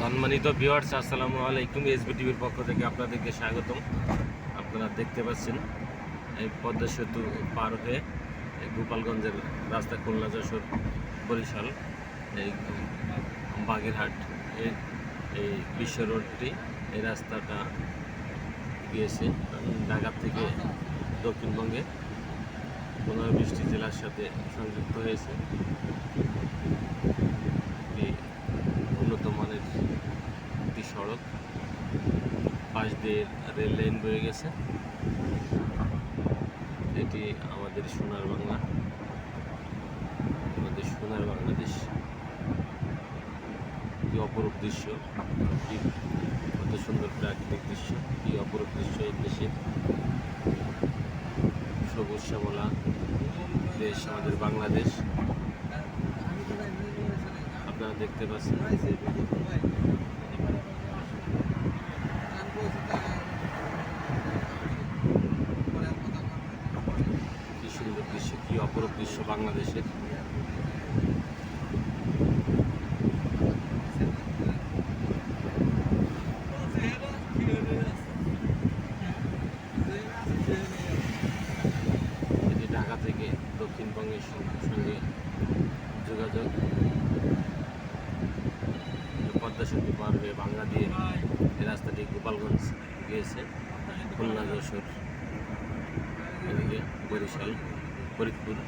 সম্মানিত ভিউয়ার্স আসসালামু আলাইকুম। এসবি টিভির পক্ষ থেকে আপনাদেরকে স্বাগতম। আপনারা দেখতে পাচ্ছেন এই পদ্মা সেতু পার হয়ে গোপালগঞ্জের রাস্তা খুলনা যশোর বরিশাল, এই বাগেরহাট, এই এই বিশ্ব রোডটি, এই রাস্তাটা গিয়েছে ঢাকা থেকে দক্ষিণবঙ্গে। পনেরো বৃষ্টি জেলার সাথে সংযুক্ত হয়েছে। পাশ দিয়ে রেল লাইন বয়ে গেছে। এটি আমাদের সোনার বাংলা। আমাদের সোনার বাংলাদেশ। কি অপরূপ দৃশ্য। কত সুন্দর প্রাকৃতিক দৃশ্য। কি অপরূপ দৃশ্য এই দেশের সবুজ শ্যামলা। দেশ আমাদের বাংলাদেশ। আপনারা দেখতে পাচ্ছেন কি সুন্দর দৃশ্য কি অপরূপ দৃশ্য বাংলাদেশের। এটি ঢাকা থেকে দক্ষিণবঙ্গের সঙ্গে যোগাযোগ। এই রাস্তাটি গোপালগঞ্জ গিয়েছে। খুলনা যশোর এদিকে বরিশাল। फरीदपुर